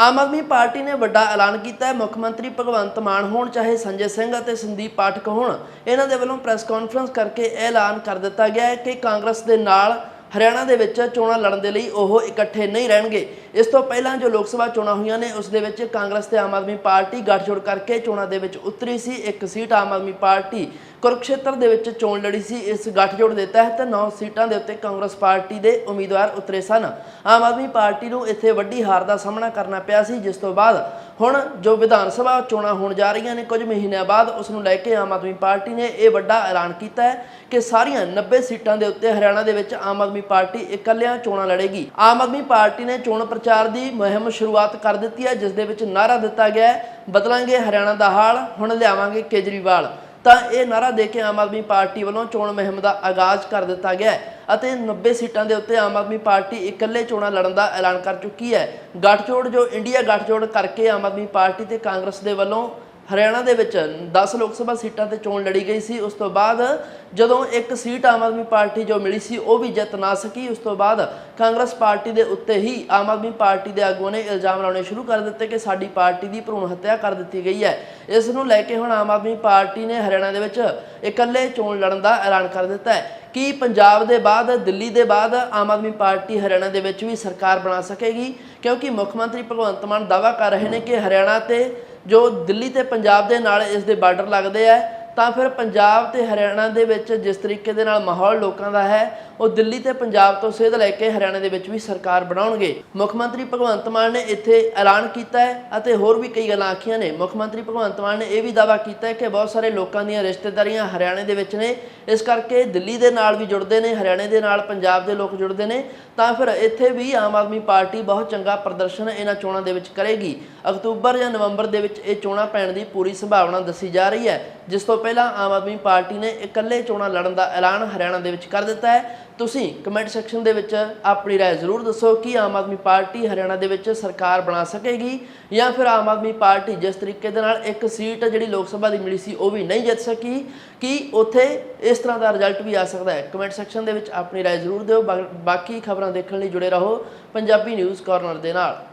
ਆਮ Aadmi party ਨੇ ਵੱਡਾ ਐਲਾਨ ਕੀਤਾ ਹੈ। ਮੁੱਖ ਮੰਤਰੀ ਭਗਵੰਤ ਮਾਨ ਹੋਣ, ਚਾਹੇ ਸੰਜੇ ਸਿੰਘ ਅਤੇ ਸੰਦੀਪ ਪਾਠਕ ਹੋਣ, ਇਹਨਾਂ ਦੇ ਵੱਲੋਂ ਪ੍ਰੈਸ ਕਾਨਫਰੰਸ ਕਰਕੇ ਇਹ ਐਲਾਨ ਕਰ ਦਿੱਤਾ ਗਿਆ ਹੈ ਕਿ ਕਾਂਗਰਸ ਦੇ ਨਾਲ ਹਰਿਆਣਾ ਦੇ ਵਿੱਚ ਚੋਣਾਂ ਲੜਨ ਦੇ ਲਈ ਉਹ ਇਕੱਠੇ ਨਹੀਂ ਰਹਿਣਗੇ। ਇਸ ਤੋਂ ਪਹਿਲਾਂ ਜੋ ਲੋਕ ਸਭਾ ਚੋਣਾਂ ਹੋਈਆਂ ਨੇ, ਉਸ ਦੇ ਵਿੱਚ ਕਾਂਗਰਸ ਤੇ ਆਮ ਆਦਮੀ ਪਾਰਟੀ ਗੱਠਜੋੜ ਕਰਕੇ ਚੋਣਾਂ ਦੇ ਵਿੱਚ ਉਤਰੀ ਸੀ। ਇੱਕ ਸੀਟ ਆਮ ਆਦਮੀ ਪਾਰਟੀ ਕੁਰਕਸ਼ੇਤਰ ਦੇ ਵਿੱਚ ਚੋਣ ਲੜੀ ਸੀ। ਇਸ ਗੱਠਜੋੜ ਦੇ ਤਹਿਤ 9 ਸੀਟਾਂ ਦੇ ਉੱਤੇ ਕਾਂਗਰਸ ਪਾਰਟੀ ਦੇ ਉਮੀਦਵਾਰ ਉਤਰੇ ਸਨ। ਆਮ ਆਦਮੀ ਪਾਰਟੀ ਨੂੰ ਇੱਥੇ ਵੱਡੀ ਹਾਰ ਦਾ ਸਾਹਮਣਾ ਕਰਨਾ ਪਿਆ ਸੀ, ਜਿਸ ਤੋਂ ਬਾਅਦ ਹੁਣ ਜੋ ਵਿਧਾਨ ਸਭਾ ਚੋਣਾਂ ਹੋਣ ਜਾ ਰਹੀਆਂ ਨੇ, ਕੁਝ ਮਹੀਨਿਆਂ ਬਾਅਦ ਉਸ ਨੂੰ ਲੈ ਕੇ ਆਮ ਆਦਮੀ ਪਾਰਟੀ ਨੇ ਇਹ ਵੱਡਾ ਐਲਾਨ ਕੀਤਾ ਹੈ ਕਿ ਸਾਰੀਆਂ 90 ਸੀਟਾਂ ਦੇ ਉੱਤੇ ਹਰਿਆਣਾ ਦੇ ਵਿੱਚ ਆਮ ਆਦਮੀ ਪਾਰਟੀ ਇਕੱਲਿਆਂ ਚੋਣਾਂ ਲੜੇਗੀ। ਆਮ ਆਦਮੀ ਪਾਰਟੀ ਨੇ ਚੋਣ ਪ੍ਰਚਾਰ ਦੀ ਮੁਹਿੰਮ ਸ਼ੁਰੂਆਤ ਕਰ ਦਿੱਤੀ ਹੈ, ਜਿਸ ਦੇ ਵਿੱਚ ਨਾਰਾ ਦਿੱਤਾ ਗਿਆ ਹੈ, ਬਦਲਾਂਗੇ ਹਰਿਆਣਾ ਦਾ ਹਾਲ, ਹੁਣ ਲਿਆਵਾਂਗੇ ਕੇਜਰੀਵਾਲ। ਤਾਂ ਇਹ ਨਾਰਾ ਦੇ ਕੇ ਆਮ ਆਦਮੀ ਪਾਰਟੀ ਵੱਲੋਂ ਚੋਣ ਮੁਹਿੰਮ ਦਾ ਆਗਾਜ਼ ਕਰ ਦਿੱਤਾ ਗਿਆ ਹੈ ਅਤੇ 90 ਸੀਟਾਂ ਦੇ ਉੱਤੇ ਆਮ ਆਦਮੀ ਪਾਰਟੀ ਇਕੱਲੇ ਚੋਣਾਂ ਲੜਨ ਦਾ ਐਲਾਨ ਕਰ ਚੁੱਕੀ ਹੈ। ਗੱਠਜੋੜ ਜੋ ਇੰਡੀਆ ਗੱਠਜੋੜ ਕਰਕੇ ਆਮ ਆਦਮੀ ਪਾਰਟੀ ਤੇ ਕਾਂਗਰਸ ਦੇ ਵੱਲੋਂ ਹਰਿਆਣਾ ਦੇ ਵਿੱਚ 10 ਲੋਕ ਸਭਾ ਸੀਟਾਂ ਤੇ ਚੋਣ ਲੜੀ ਗਈ ਸੀ। ਉਸ ਤੋਂ ਬਾਅਦ ਜਦੋਂ ਇੱਕ ਸੀਟ ਆਮ ਆਦਮੀ ਪਾਰਟੀ ਜੋ ਮਿਲੀ ਸੀ, ਉਹ ਵੀ ਜਿੱਤ ਨਾ ਸਕੀ। ਉਸ ਤੋਂ ਬਾਅਦ ਕਾਂਗਰਸ ਪਾਰਟੀ ਦੇ ਉੱਤੇ ਹੀ ਆਮ ਆਦਮੀ ਪਾਰਟੀ ਦੇ ਆਗੂਆਂ ਨੇ ਇਲਜ਼ਾਮ ਲਾਉਣੇ ਸ਼ੁਰੂ ਕਰ ਦਿੱਤੇ ਕਿ ਸਾਡੀ ਪਾਰਟੀ ਦੀ ਭਰੂਣ ਹੱਤਿਆ ਕਰ ਦਿੱਤੀ ਗਈ ਹੈ। ਇਸ ਨੂੰ ਲੈ ਕੇ ਹੁਣ ਆਮ ਆਦਮੀ ਪਾਰਟੀ ਨੇ ਹਰਿਆਣਾ ਦੇ ਵਿੱਚ ਇਕੱਲੇ ਚੋਣ ਲੜਨ ਦਾ ਐਲਾਨ ਕਰ ਦਿੱਤਾ ਹੈ। ਕਿ ਪੰਜਾਬ ਦੇ ਬਾਅਦ, ਦਿੱਲੀ ਦੇ ਬਾਅਦ ਆਮ ਆਦਮੀ ਪਾਰਟੀ ਹਰਿਆਣਾ ਦੇ ਵਿੱਚ ਵੀ ਸਰਕਾਰ ਬਣਾ ਸਕੇਗੀ? ਕਿਉਂਕਿ ਮੁੱਖ ਮੰਤਰੀ ਭਗਵੰਤ ਮਾਨ ਦਾਅਵਾ ਕਰ ਰਹੇ ਨੇ ਕਿ ਹਰਿਆਣਾ ਤੇ ਜੋ ਦਿੱਲੀ ਤੇ ਪੰਜਾਬ ਦੇ ਨਾਲ ਇਸ ਦੇ ਬਾਰਡਰ ਲੱਗਦੇ ਆ ਤਾਂ ਫਿਰ ਪੰਜਾਬ ਤੇ ਹਰਿਆਣਾ ਦੇ ਵਿੱਚ ਜਿਸ ਤਰੀਕੇ ਦੇ ਨਾਲ ਮਾਹੌਲ ਲੋਕਾਂ ਦਾ ਹੈ, ਉਹ ਦਿੱਲੀ ਤੇ ਪੰਜਾਬ ਤੋਂ ਸੇਧ ਲੈ ਕੇ ਹਰਿਆਣਾ ਦੇ ਵਿੱਚ ਵੀ ਸਰਕਾਰ ਬਣਾਉਣਗੇ। ਮੁੱਖ ਮੰਤਰੀ ਭਗਵੰਤ ਮਾਨ ਨੇ ਇੱਥੇ ਐਲਾਨ ਕੀਤਾ ਹੈ ਅਤੇ ਹੋਰ ਵੀ ਕਈ ਗੱਲਾਂ ਆਖੀਆਂ ਨੇ। ਮੁੱਖ ਮੰਤਰੀ ਭਗਵੰਤ ਮਾਨ ਨੇ ਇਹ ਵੀ ਦਾਅਵਾ ਕੀਤਾ ਹੈ ਕਿ ਬਹੁਤ ਸਾਰੇ ਲੋਕਾਂ ਦੀਆਂ ਰਿਸ਼ਤੇਦਾਰੀਆਂ ਹਰਿਆਣੇ ਦੇ ਵਿੱਚ ਨੇ। ਇਸ ਕਰਕੇ ਦਿੱਲੀ ਦੇ ਨਾਲ ਵੀ ਜੁੜਦੇ ਨੇ, ਹਰਿਆਣੇ ਦੇ ਨਾਲ ਪੰਜਾਬ ਦੇ ਲੋਕ ਜੁੜਦੇ ਨੇ। ਤਾਂ ਫਿਰ ਇੱਥੇ ਵੀ ਆਮ ਆਦਮੀ ਪਾਰਟੀ ਬਹੁਤ ਚੰਗਾ ਪ੍ਰਦਰਸ਼ਨ ਇਹਨਾਂ ਚੋਣਾਂ ਦੇ ਵਿੱਚ ਕਰੇਗੀ। ਅਕਤੂਬਰ ਜਾਂ ਨਵੰਬਰ ਦੇ ਵਿੱਚ ਇਹ ਚੋਣਾਂ ਪੈਣ ਦੀ ਪੂਰੀ ਸੰਭਾਵਨਾ ਦੱਸੀ ਜਾ ਰਹੀ ਹੈ। ਜਿਸ ਤੋਂ ਪਹਿਲਾਂ ਆਮ ਆਦਮੀ ਪਾਰਟੀ ਨੇ ਇਕੱਲੇ ਚੋਣਾਂ ਲੜਨ ਦਾ ਐਲਾਨ ਹਰਿਆਣਾ ਦੇ ਵਿੱਚ ਕਰ ਦਿੱਤਾ ਹੈ ਤੁਸੀਂ ਕਮੈਂਟ ਸੈਕਸ਼ਨ ਦੇ ਵਿੱਚ ਆਪਣੀ رائے ਜ਼ਰੂਰ ਦੱਸੋ ਕਿ ਆਮ ਆਦਮੀ ਪਾਰਟੀ ਹਰਿਆਣਾ ਦੇ ਵਿੱਚ ਸਰਕਾਰ ਬਣਾ ਸਕੇਗੀ ਜਾਂ ਫਿਰ ਆਮ ਆਦਮੀ ਪਾਰਟੀ ਜਿਸ ਤਰੀਕੇ ਦੇ ਨਾਲ ਇੱਕ ਸੀਟ ਜਿਹੜੀ ਲੋਕ ਸਭਾ ਦੀ ਮਿਲੀ ਸੀ ਉਹ ਵੀ ਨਹੀਂ ਜਿੱਤ ਸਕੀ ਕਿ ਉੱਥੇ ਇਸ ਤਰ੍ਹਾਂ ਦਾ ਰਿਜ਼ਲਟ ਵੀ ਆ ਸਕਦਾ ਹੈ ਕਮੈਂਟ ਸੈਕਸ਼ਨ ਦੇ ਵਿੱਚ ਆਪਣੀ رائے ਜ਼ਰੂਰ ਦਿਓ ਬਾ- ਬਾਕੀ ਖਬਰਾਂ ਦੇਖਣ ਲਈ ਜੁੜੇ ਰਹੋ ਪੰਜਾਬੀ ਨਿਊਜ਼ ਕਾਰਨਰ ਦੇ ਨਾਲ